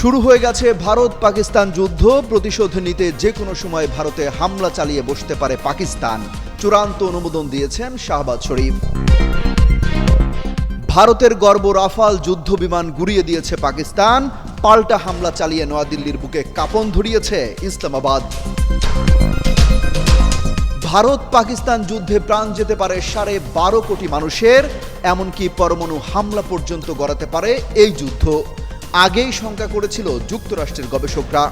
শুরু হয়ে গেছে ভারত পাকিস্তান যুদ্ধ। প্রতিশোধ নিতে যে কোনো সময় ভারতে হামলা চালিয়ে বসতে পারে পাকিস্তান। চূড়ান্ত অনুমোদন দিয়েছেন শাহবাজ শরীফ। ভারতের গর্ব রাফাল যুদ্ধ বিমান গুড়িয়ে দিয়েছে পাকিস্তান। পাল্টা হামলা চালিয়ে নয়াদিল্লির বুকে কাপন ধরিয়েছে ইসলামাবাদ। ভারত পাকিস্তান যুদ্ধে প্রাণ যেতে পারে সাড়ে বারো কোটি মানুষের। এমনকি পরমাণু হামলা পর্যন্ত গড়াতে পারে এই যুদ্ধ। আগেই শঙ্কা করেছিল যুক্তরাষ্ট্রের গবেষকরা।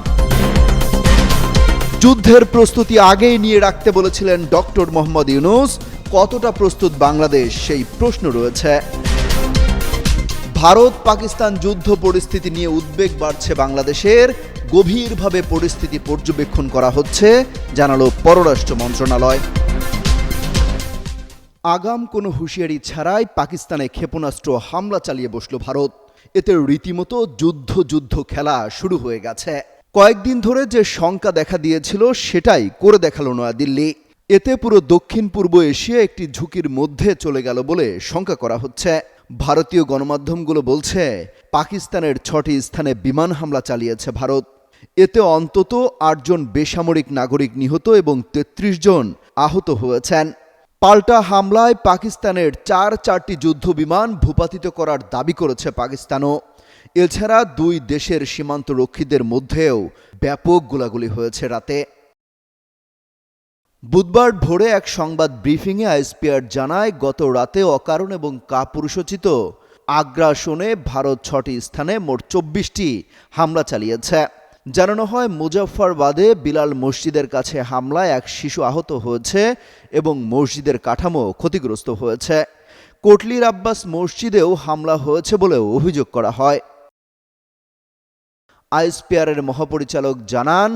যুদ্ধের প্রস্তুতি আগেই নিয়ে রাখতে বলেছিলেন ডক্টর মোহাম্মদ ইউনুস। কতটা প্রস্তুত বাংলাদেশ, সেই প্রশ্ন রয়েছে। ভারত পাকিস্তান যুদ্ধ পরিস্থিতি নিয়ে উদ্বেগ বাড়ছে বাংলাদেশের। গভীরভাবে পরিস্থিতি পর্যবেক্ষণ করা হচ্ছে, জানালো পররাষ্ট্র মন্ত্রণালয়। আগাম কোনো হুঁশিয়ারি ছাড়াই পাকিস্তানে ক্ষেপণাস্ত্র হামলা চালিয়ে বসল ভারত। এতে রীতিমতো যুদ্ধ যুদ্ধ খেলা শুরু হয়ে গেছে। কয়েকদিন ধরে যে শঙ্কা দেখা দিয়েছিল সেটাই করে দেখাল নয়াদিল্লি। এতে পুরো দক্ষিণ পূর্ব এশিয়া একটি ঝুঁকির মধ্যে চলে গেল বলে শঙ্কা করা হচ্ছে। ভারতীয় গণমাধ্যমগুলো বলছে, পাকিস্তানের ছটি স্থানে বিমান হামলা চালিয়েছে ভারত। এতে অন্তত আটজন বেসামরিক নাগরিক নিহত এবং ৩৩ জন আহত হয়েছেন। পাল্টা হামলায় পাকিস্তানের চার চারটি যুদ্ধ বিমান ভূপাতিত করার দাবি করেছে পাকিস্তানও। এছাড়া দুই দেশের সীমান্ত রক্ষীদের মধ্যেও ব্যাপক গোলাগুলি হয়েছে রাতে। বুধবার ভোরে এক সংবাদ ব্রিফিংয়ে আইসপিআর জানায়, গত রাতে অকারণ এবং কাপুরুষোচিত আগ্রাসনে ভারত ছটি স্থানে মোট চব্বিশটি হামলা চালিয়েছে। জানানো হয়, মুজফ্ফরবাদে বিলাল মসজিদের কাছে হামলায় এক শিশু আহত হয়েছে এবং মসজিদের কাঠামো ক্ষতিগ্রস্ত হয়েছে। কোটলির আব্বাস মসজিদেও হামলা হয়েছে বলেও অভিযোগ করা হয়। আইসপিআরের মহাপরিচালক জানান,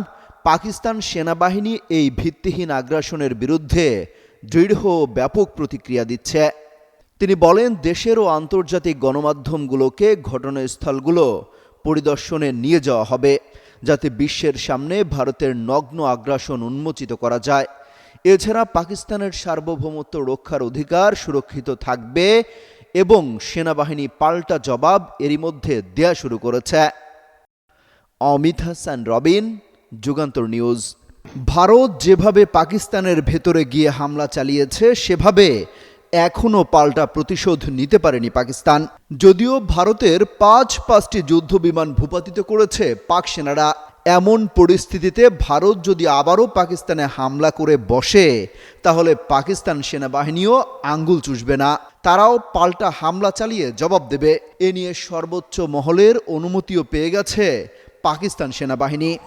পাকিস্তান সেনাবাহিনী এই ভিত্তিহীন আগ্রাসনের বিরুদ্ধে দৃঢ় ব্যাপক প্রতিক্রিয়া দিচ্ছে। তিনি বলেন, দেশের ও আন্তর্জাতিক গণমাধ্যমগুলোকে ঘটনাস্থলগুলো পরিদর্শনে নিয়ে যাওয়া হবে। যাতে বিশ্বের সামনে ভারতের নগ্ন আগ্রাসন উন্মোচিত করা যায়। এছাড়া পাকিস্তানের সার্বভৌমত্ব রক্ষার অধিকার সুরক্ষিত থাকবে এবং সেনাবাহিনী পাল্টা জবাব এরই মধ্যে দেয়া শুরু করেছে। অমিত হাসান, রবিন, যুগান্তর নিউজ। ভারত যেভাবে পাকিস্তানের ভেতরে গিয়ে হামলা চালিয়েছে, সেভাবে এখনও পাল্টা প্রতিশোধ নিতে পারেনি পাকিস্তান। যদিও ভারতের পাঁচ পাঁচটি যুদ্ধ বিমান ভূপাতিত করেছে পাক সেনারা, এমন পরিস্থিতিতে ভারত যদি আবারও পাকিস্তানে হামলা করে বসে, তাহলে পাকিস্তান সেনাবাহিনীও আঙ্গুল চুষবে না। তারাও পাল্টা হামলা চালিয়ে জবাব দেবে। এ নিয়ে সর্বোচ্চ মহলের অনুমতিও পেয়ে গেছে পাকিস্তান সেনাবাহিনী।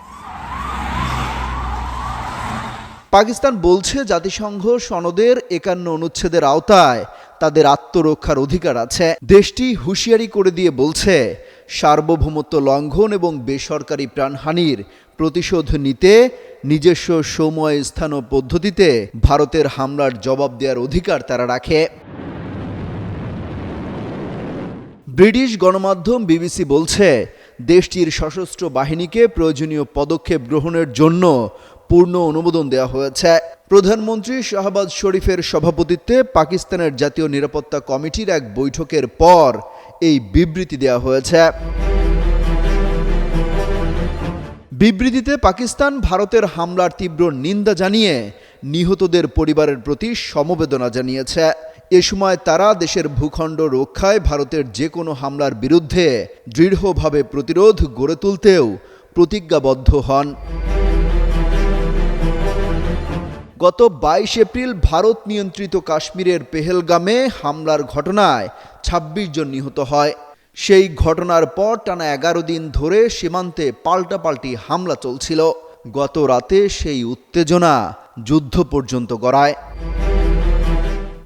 পাকিস্তান বলছে জাতিসংঘ সনদের একান্ন অনুচ্ছেদের আওতায় তাদের আত্মরক্ষার অধিকার আছে। দেশটি হুঁশিয়ারি করে দিয়ে বলছে, সার্বভৌমত্ব লঙ্ঘন এবং বেসরকারি প্রাণহানির প্রতিশোধ নিতে নিজস্ব সময়, স্থান ও পদ্ধতিতে ভারতের হামলার জবাব দেওয়ার অধিকার তারা রাখে। ব্রিটিশ গণমাধ্যম বিবিসি বলছে, দেশটির সশস্ত্র বাহিনীকে প্রয়োজনীয় পদক্ষেপ গ্রহণের জন্য পূর্ণ অনুমোদন দেওয়া হয়েছে। প্রধানমন্ত্রী শাহবাজ শরীফের সভাপতিত্বে পাকিস্তানের জাতীয় নিরাপত্তা কমিটির এক বৈঠকের পর এই বিবৃতি দেওয়া হয়েছে। বিবৃতিতে পাকিস্তান ভারতের হামলার তীব্র নিন্দা জানিয়ে নিহতদের পরিবারের প্রতি সমবেদনা জানিয়েছে। এ সময় তারা দেশের ভূখণ্ড রক্ষায় ভারতের যে কোনো হামলার বিরুদ্ধে দৃঢ়ভাবে প্রতিরোধ গড়ে তুলতেও প্রতিজ্ঞাবদ্ধ হন। গত বাইশ এপ্রিল ভারত নিয়ন্ত্রিত কাশ্মীরের পেহেলগামে হামলার ঘটনায় ২৬ জন নিহত হয়। সেই ঘটনার পর টানা এগারো দিন ধরে সীমান্তে পাল্টাপাল্টি হামলা চলছিল। গত রাতে সেই উত্তেজনা যুদ্ধ পর্যন্ত গড়ায়।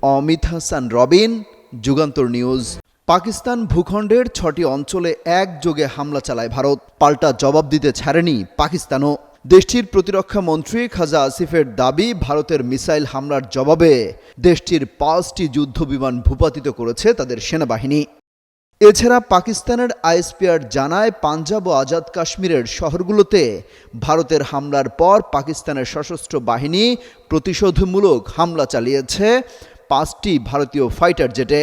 অমিত হাসান, রবিন, যুগান্তর নিউজ। পাকিস্তান ভূখণ্ডের ছটি অঞ্চলে একযোগে হামলা চালায় ভারত। পাল্টা জবাব দিতে ছাড়েনি পাকিস্তানও। দেশটির প্রতিরক্ষা মন্ত্রী খাজা আসিফের দাবি ভারতের মিসাইল হামলার জবাবে দেশটির পাঁচটি যুদ্ধ বিমান ভূপাতিত করেছে তাদের সেনাবাহিনী। এছাড়া পাকিস্তানের আইএসপিআর জানায়, পাঞ্জাব ও আজাদ কাশ্মীরের শহরগুলোতে ভারতের হামলার পর পাকিস্তানের সশস্ত্র বাহিনী প্রতিশোধমূলক হামলা চালিয়েছে পাঁচটি ভারতীয় ফাইটার জেটে।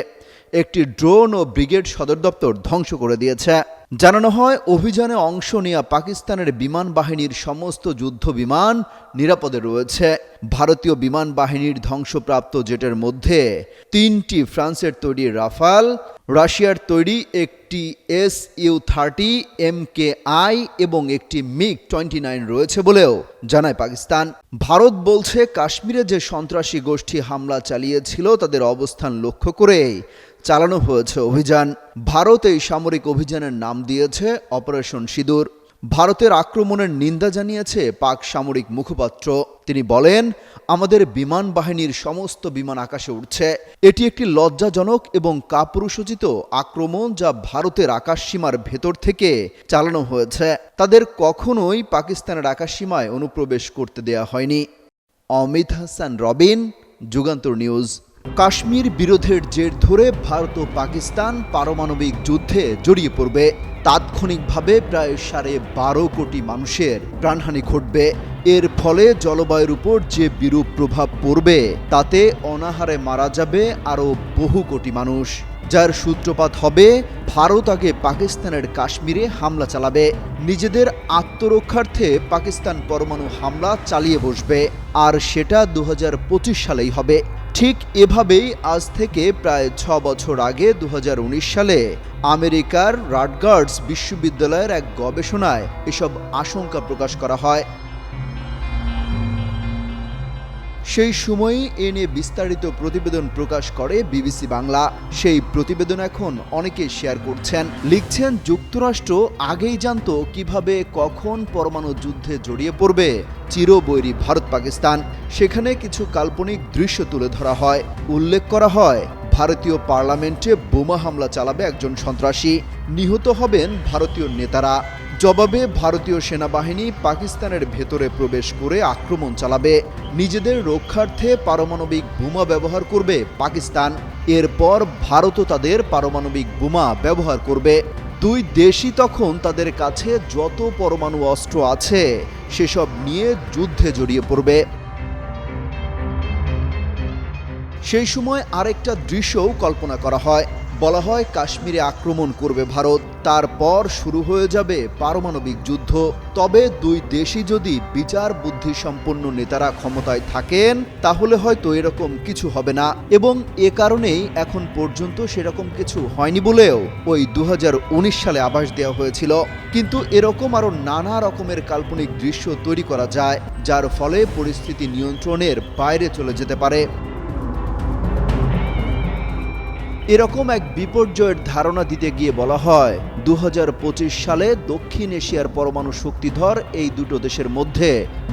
একটি ড্রোন ও ব্রিগেড সদর দপ্তর ধ্বংস করে দিয়েছে। জানানো হয়, অভিযানে অংশ নেওয়া পাকিস্তানের বিমান বাহিনীর সমস্ত যুদ্ধ বিমান নিরাপদে রয়েছে। ভারতীয় বিমান বাহিনীর ধ্বংসপ্রাপ্ত জেটের মধ্যে তিনটি ফ্রান্সের তৈরি রাফাল, রাশিয়ার তৈরি একটি S U thirty, M K I এবং একটি মিগ টোয়েন্টি নাইন রয়েছে বলেও জানায় পাকিস্তান। ভারত বলছে, কাশ্মীরে যে সন্ত্রাসী গোষ্ঠী হামলা চালিয়েছিল, তাদের অবস্থান লক্ষ্য করেই চালানো হয়েছে অভিযান। ভারত এই সামরিক অভিযানের নাম দিয়েছে অপারেশন সিঁদুর। ভারতের আক্রমণের নিন্দা জানিয়েছে পাক সামরিক মুখপাত্র। তিনি বলেন, আমাদের বিমান বাহিনীর সমস্ত বিমান আকাশে উঠছে এটি একটি লজ্জাজনক এবং কাপুরুষোচিত আক্রমণ যা ভারতের আকাশসীমার ভেতর থেকে চালানো হয়েছে। তাদের কখনোই পাকিস্তানের আকাশসীমায় অনুপ্রবেশ করতে দেয়া হয়নি। অমিত হাসান, রবিন, যুগান্তর নিউজ। কাশ্মীর বিরোধের জের ধরে ভারত ও পাকিস্তান পারমাণবিক যুদ্ধে জড়িয়ে পড়বে। তাৎক্ষণিকভাবে প্রায় সাড়ে বারো কোটি মানুষের প্রাণহানি ঘটবে। এর ফলে জলবায়ুর উপর যে বিরূপ প্রভাব পড়বে, তাতে অনাহারে মারা যাবে আরও বহু কোটি মানুষ। যার সূত্রপাত হবে, ভারত আগে পাকিস্তানের কাশ্মীরে হামলা চালাবে। নিজেদের আত্মরক্ষার্থে পাকিস্তান পরমাণু হামলা চালিয়ে বসবে। আর সেটা দু হাজার পঁচিশ সালেই হবে। ঠিক এভাবেই আজ থেকে প্রায় ছ বছর আগে দু হাজার উনিশ সালে আমেরিকার রাটগার্ডস বিশ্ববিদ্যালয়ের এক গবেষণায় এসব আশঙ্কা প্রকাশ করা হয়। সেই সময়ই এ নিয়ে বিস্তারিত প্রতিবেদন প্রকাশ করে বিবিসি বাংলা। সেই প্রতিবেদন এখন অনেকে শেয়ার করছেন। লিখছেন, যুক্তরাষ্ট্র আগেই জানত কীভাবে কখন পরমাণু যুদ্ধে জড়িয়ে পড়বে। চিরবৈরী ভারত, পাকিস্তান। সেখানে কিছু কাল্পনিক দৃশ্য তুলে ধরা হয়। উল্লেখ করা হয়, ভারতীয় পার্লামেন্টে বোমা হামলা চালাবে একজন সন্ত্রাসী। নিহত হবেন ভারতীয় নেতারা। জবাবে ভারতীয় সেনাবাহিনী পাকিস্তানের ভেতরে প্রবেশ করে আক্রমণ চালাবে। নিজেদের রক্ষার্থে পারমাণবিক বোমা ব্যবহার করবে পাকিস্তান। এরপর ভারতও তাদের পারমাণবিক বোমা ব্যবহার করবে। দুই দেশই তখন তাদের কাছে যত পরমাণু অস্ত্র আছে, সেসব নিয়ে যুদ্ধে জড়িয়ে পড়বে। সেই সময় আরেকটা দৃশ্যও কল্পনা করা হয়। বলা হয় কাশ্মীরে আক্রমণ করবে ভারত। তারপর শুরু হয়ে যাবে পারমাণবিক যুদ্ধ। তবে দুই দেশই যদি বিচার বুদ্ধি সম্পন্ন নেতারা ক্ষমতায় থাকেন, তাহলে হয়তো এরকম কিছু হবে না। এবং এ কারণেই এখন পর্যন্ত সেরকম কিছু হয়নি বলেও ওই দু হাজার উনিশ সালে আভাস দেওয়া হয়েছিল। কিন্তু এরকম আরও নানা রকমের কাল্পনিক দৃশ্য তৈরি করা যায়, যার ফলে পরিস্থিতি নিয়ন্ত্রণের বাইরে চলে যেতে পারে। এরকম এক বিপর্যয়ের ধারণা দিতে গিয়ে বলা হয় দু হাজার পঁচিশ সালে দক্ষিণ এশিয়ার পরমাণু শক্তিধর এই দুটো দেশের মধ্যে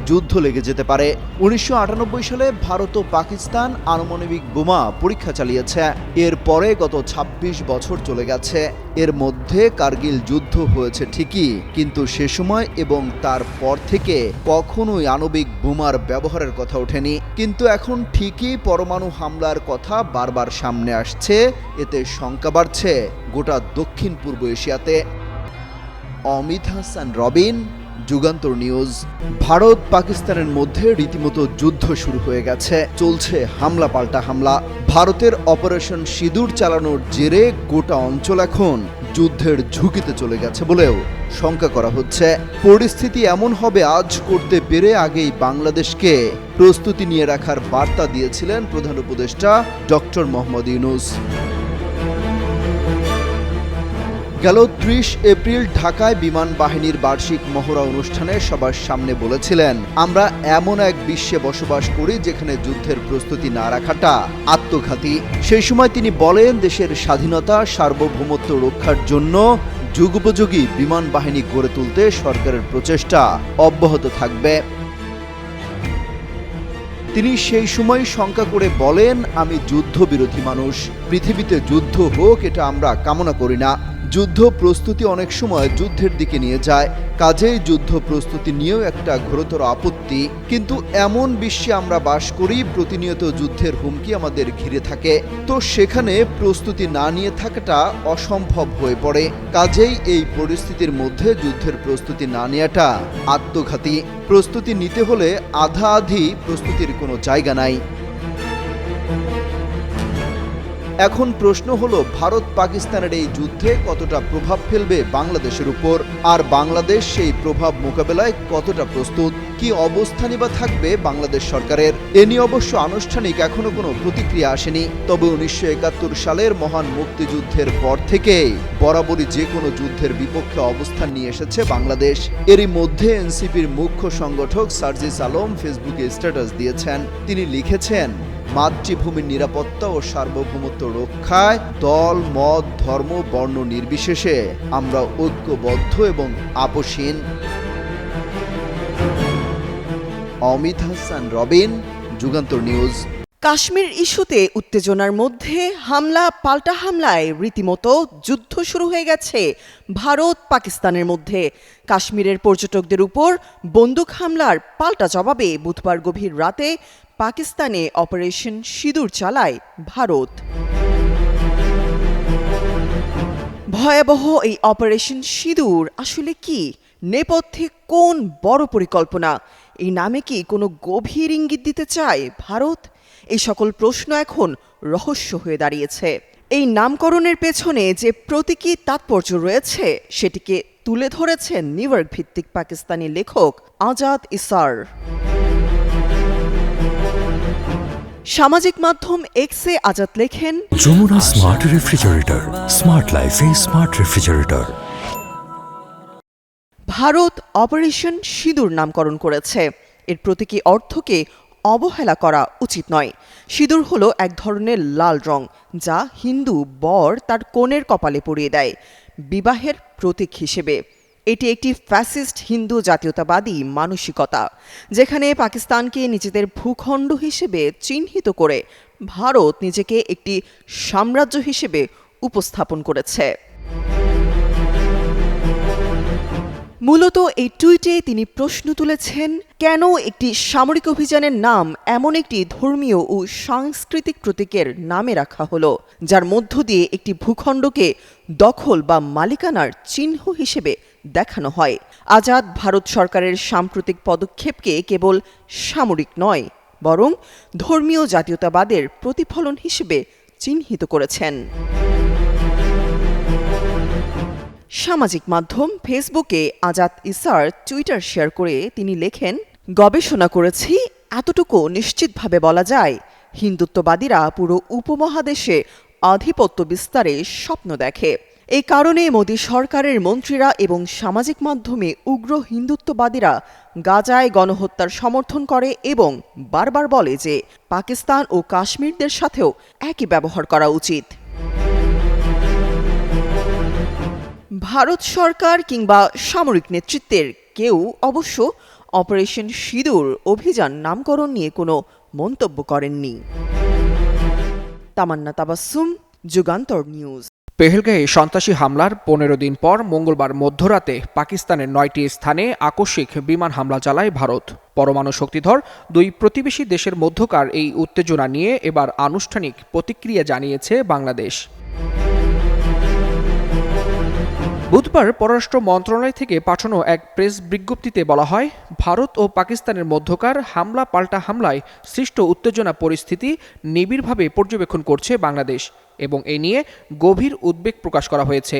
যুদ্ধ লেগে যেতে পারে। উনিশশো আটানব্বই সালে ভারত ও পাকিস্তান আনুমানবিক বোমা পরীক্ষা চালিয়েছে। এর পরে গত ২৬ বছর চলে গেছে। এর মধ্যে কার্গিল যুদ্ধ হয়েছে ঠিকই, কিন্তু সে সময় এবং তারপর থেকে কখনোই আণবিক বোমার ব্যবহারের কথা ওঠেনি। কিন্তু এখন ঠিকই পরমাণু হামলার কথা বারবার সামনে আসছে। এতে শঙ্কা বাড়ছে গোটা দক্ষিণ পূর্ব এশিয়াতে। অমিত হাসান, রবিন, যুগান্তর নিউজ। ভারত, পাকিস্তানের মধ্যে রীতিমতো যুদ্ধ শুরু হয়ে গেছে। চলছে হামলা পাল্টা হামলা। ভারতের অপারেশন সিঁদুর চালানোর জেরে গোটা অঞ্চল এখন যুদ্ধের ঝুঁকিতে চলে গেছে বলেও শঙ্কা করা হচ্ছে। পরিস্থিতি এমন হবে আজ করতে পেরে আগেই বাংলাদেশকে প্রস্তুতি নিয়ে রাখার বার্তা দিয়েছিলেন প্রধান উপদেষ্টা ডক্টর মোহাম্মদ ইউনুস। গেল ত্রিশ এপ্রিল ঢাকায় বিমান বাহিনীর বার্ষিক মহড়া অনুষ্ঠানে সবার সামনে বলেছিলেন, আমরা এমন এক বিশ্বে বসবাস করি যেখানে যুদ্ধের প্রস্তুতি না রাখাটা আত্মঘাতী। সেই সময় তিনি বলেন, দেশের স্বাধীনতা, সার্বভৌমত্ব রক্ষার জন্য যুগোপযোগী বিমান বাহিনী গড়ে তুলতে সরকারের প্রচেষ্টা অব্যাহত থাকবে। তিনি সেই সময় শঙ্কা করে বলেন, আমি যুদ্ধবিরোধী মানুষ, পৃথিবীতে যুদ্ধ হোক, এটা আমরা কামনা করি না। যুদ্ধ প্রস্তুতি অনেক সময় যুদ্ধের দিকে নিয়ে যায়। কাজেই যুদ্ধ প্রস্তুতি নিয়েও একটা ঘোরতর আপত্তি। কিন্তু এমন বিশ্বে আমরা বাস করি, প্রতিনিয়ত যুদ্ধের হুমকি আমাদের ঘিরে থাকে। তো সেখানে প্রস্তুতি না নিয়ে থাকাটা অসম্ভব হয়ে পড়ে। কাজেই এই পরিস্থিতির মধ্যে যুদ্ধের প্রস্তুতি না নেওয়াটা আত্মঘাতী। প্রস্তুতি নিতে হলে আধা আধি প্রস্তুতির কোনো জায়গা নাই। এখন প্রশ্ন হলো, ভারত পাকিস্তানের এই যুদ্ধে কতটা প্রভাব ফেলবে বাংলাদেশের উপর? আর বাংলাদেশ সেই প্রভাব মোকাবেলায় কতটা প্রস্তুত? কি অবস্থানই বা থাকবে বাংলাদেশ সরকারের? এ নিয়ে অবশ্য আনুষ্ঠানিক এখনও কোনো প্রতিক্রিয়া আসেনি। তবে উনিশশো একাত্তর সালের মহান মুক্তিযুদ্ধের পর থেকে বরাবরই যে কোনো যুদ্ধের বিপক্ষে অবস্থান নিয়ে এসেছে বাংলাদেশ। এরই মধ্যে এনসিপির মুখ্য সংগঠক সার্জিস আলম ফেসবুকে স্ট্যাটাস দিয়েছেন। তিনি লিখেছেন মাতৃভূমির নিরাপত্তা ও সার্বভৌমত্ব রক্ষায় দল, মত, ধর্ম, বর্ণ নির্বিশেষে আমরা ঐক্যবদ্ধ এবং আপোষহীন। অমিত হাসান, রবিন, যুগান্তর নিউজ। কাশ্মীর ইস্যুতে উত্তেজনার মধ্যে হামলা, পাল্টা হামলায় রীতিমতো যুদ্ধ শুরু হয়ে গেছে ভারত পাকিস্তানের মধ্যে। কাশ্মীরের পর্যটকদের উপর বন্দুক হামলার পাল্টা জবাবে বুধবার গভীর রাতে পাকিস্তানে অপারেশন সিঁদুর চালায় ভারত। ভয়াবহ এই অপারেশন সিঁদুর আসলে কি? নেপথ্যে কোন বড় পরিকল্পনা? এই নামে কি কোনো গভীর ইঙ্গিত দিতে চায় ভারত? এই সকল প্রশ্ন এখন রহস্য হয়ে দাঁড়িয়েছে। এই নামকরণের পেছনে যে প্রতীকী তাৎপর্য রয়েছে, সেটিকে তুলে ধরেছেন নিউ ইয়র্ক ভিত্তিক পাকিস্তানি লেখক আজাদ ইসার। সামাজিক মাধ্যম এক্সে আজাদ লেখেন যমুনা স্মার্ট রেফ্রিজারেটর স্মার্ট লাইফে smart refrigerator Bharat operation Sindoor নামকরণ করেছে। এর প্রতীকী অর্থকে অবহেলা করা উচিত নয়। সিঁদুর হলো এক ধরনের লাল রং যা হিন্দু বর তার কনের কপালে পরিয়ে দেয়। বিবাহের প্রতীক হিসেবে। এটি একটি ফ্যাসিস্ট হিন্দু জাতীয়তাবাদী মানসিকতা, যেখানে পাকিস্তানকে নিজেদের ভূখণ্ড হিসেবে চিহ্নিত করে ভারত নিজেকে একটি সাম্রাজ্য হিসেবে উপস্থাপন করেছে। মূলত এই টুইটে তিনি প্রশ্ন তুলেছেন, কেন একটি সামরিক অভিযানের নাম এমন একটি ধর্মীয় ও সাংস্কৃতিক প্রতীকের নামে রাখা হলো, যার মধ্য দিয়ে একটি ভূখণ্ডকে দখল বা মালিকানার চিহ্ন হিসেবে দেখানো হয়। আজাদ ভারত সরকারের সাম্প্রতিক পদক্ষেপকে কেবল সামরিক নয়, বরং ধর্মীয় জাতীয়তাবাদের প্রতিফলন হিসেবে চিহ্নিত করেছেন। সামাজিক মাধ্যম ফেসবুকে আজাদ ইসার টুইটার শেয়ার করে তিনি লেখেন, গবেষণা করেছি, এতটুকু নিশ্চিতভাবে বলা যায়, হিন্দুত্ববাদীরা পুরো উপমহাদেশে আধিপত্য বিস্তারে স্বপ্ন দেখে। এই কারণে মোদী সরকারের মন্ত্রীরা এবং সামাজিক মাধ্যমে উগ্র হিন্দুত্ববাদীরা গাজায় গণহত্যার সমর্থন করে এবং বারবার বলে যে পাকিস্তান ও কাশ্মীরদের সাথেও একই ব্যবহার করা উচিত। ভারত সরকার কিংবা সামরিক নেতৃত্বের কেউ অবশ্য অপারেশন সিঁদুর অভিযান নামকরণ নিয়ে কোনো মন্তব্য করেননি। তামান্না তাবাসুম যুগান্তর নিউজ। পেহেলগাঁয়ে সন্ত্রাসী হামলার পনেরো দিন পর মঙ্গলবার মধ্যরাতে পাকিস্তানের নয়টি স্থানে আকস্মিক বিমান হামলা চালায় ভারত। পরমাণু শক্তিধর দুই প্রতিবেশী দেশের মধ্যকার এই উত্তেজনা নিয়ে এবার আনুষ্ঠানিক প্রতিক্রিয়া জানিয়েছে বাংলাদেশ। বুধবার পররাষ্ট্র মন্ত্রণালয় থেকে পাঠানো এক প্রেস বিজ্ঞপ্তিতে বলা হয়, ভারত ও পাকিস্তানের মধ্যকার হামলা পাল্টা হামলায় সৃষ্ট উত্তেজনা পরিস্থিতি নিবিড়ভাবে পর্যবেক্ষণ করছে বাংলাদেশ। এবং এ নিয়ে গভীর উদ্বেগ প্রকাশ করা হয়েছে।